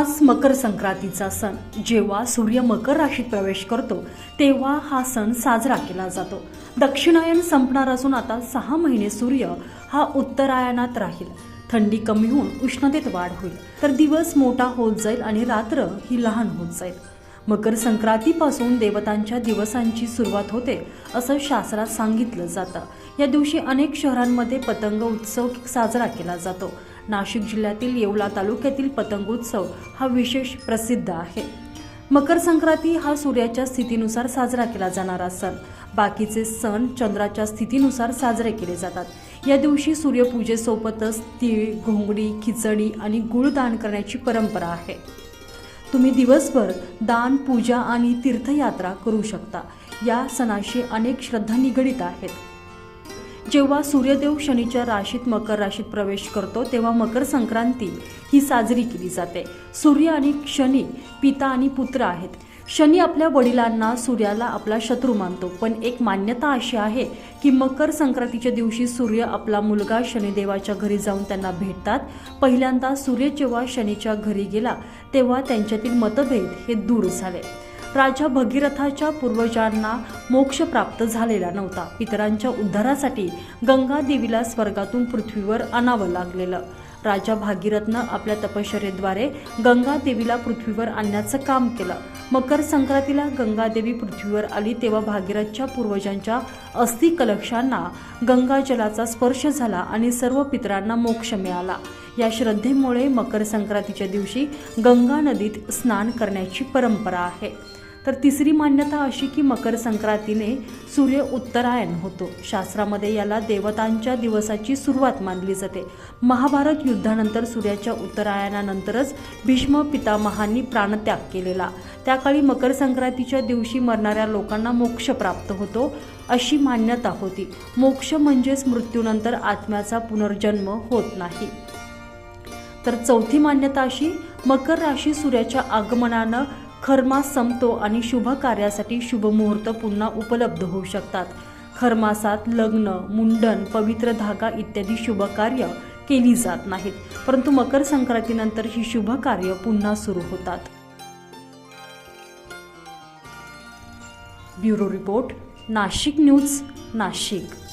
आज मकर संक्रांतीचा सण. जेव्हा सूर्य मकर राशीत प्रवेश करतो तेव्हा हा सण साजरा केला जातो. दक्षिणायन संपणार असून आता सहा महिने सूर्य हा उत्तरायणात राहील. थंडी कमी होऊन उष्णतेत वाढ होईल. तर दिवस मोठा होत जाईल आणि रात्र ही लहान होत जाईल. मकर संक्रांतीपासून देवतांच्या दिवसांची सुरुवात होते असं शास्त्रात सांगितलं जातं. या दिवशी अनेक शहरांमध्ये पतंग उत्सव साजरा केला जातो. नाशिक जिल्ह्यातील येवला तालुक्यातील पतंगोत्सव हा विशेष प्रसिद्ध आहे. मकर संक्रांती हा सूर्याच्या स्थितीनुसार साजरा केला जाणारा सण. बाकीचे सण चंद्राच्या स्थितीनुसार साजरे केले जातात. या दिवशी सूर्यपूजेसोबतच तीळ घोंगडी खिचडी आणि गुळ दान करण्याची परंपरा आहे. तुम्ही दिवसभर दान पूजा आणि तीर्थयात्रा करू शकता. या सणाशी अनेक श्रद्धा निगडीत आहेत. जेव्हा सूर्यदेव शनीच्या राशीत मकर राशीत प्रवेश करतो तेव्हा मकर संक्रांती ही साजरी केली जाते. सूर्य आणि शनी पिता आणि पुत्र आहेत. शनी आपल्या वडिलांना सूर्याला आपला शत्रू मानतो पण एक मान्यता अशी आहे की मकर संक्रांतीच्या दिवशी सूर्य आपला मुलगा शनिदेवाच्या घरी जाऊन त्यांना भेटतात. पहिल्यांदा सूर्य जेव्हा शनीच्या घरी गेला तेव्हा त्यांच्यातील मतभेद हे दूर झाले. राजा भगीरथाच्या पूर्वजांना मोक्ष प्राप्त झालेला नव्हता. पितरांच्या उद्धारासाठी गंगा देवीला स्वर्गातून पृथ्वीवर आणावं लागलेलं. राजा भागीरथनं आपल्या तपश्चर्येद्वारे गंगा देवीला पृथ्वीवर आणण्याचं काम केलं. मकर संक्रांतीला गंगादेवी पृथ्वीवर आली तेव्हा भागीरथच्या पूर्वजांच्या अस्थि कलशांना गंगा जलाचा स्पर्श झाला आणि सर्व पितरांना मोक्ष मिळाला. या श्रद्धेमुळे मकर संक्रांतीच्या दिवशी गंगा नदीत स्नान करण्याची परंपरा आहे. तर तिसरी मान्यता अशी की मकर संक्रांतीने सूर्य उत्तरायण होतो. शास्त्रामध्ये याला देवतांच्या दिवसाची सुरुवात मानली जाते. महाभारत युद्धानंतर सूर्याच्या उत्तरायणानंतरच भीष्म पितामहांनी प्राणत्याग केलेला. त्या काळी मकर संक्रांतीच्या दिवशी मरणाऱ्या लोकांना मोक्ष प्राप्त होतो अशी मान्यता होती. मोक्ष म्हणजेच मृत्यूनंतर आत्म्याचा पुनर्जन्म होत नाही. तर चौथी मान्यता अशी मकर राशी सूर्याच्या आगमनानं खरमास संपतो आणि शुभ कार्यासाठी शुभ मुहूर्त पुन्हा उपलब्ध होऊ शकतात. खरमासात लग्न मुंडन पवित्र धागा इत्यादी शुभ कार्य केली जात नाहीत. परंतु मकर संक्रांतीनंतर ही शुभ कार्य पुन्हा सुरू होतात. Bureau report Nashik news Nashik.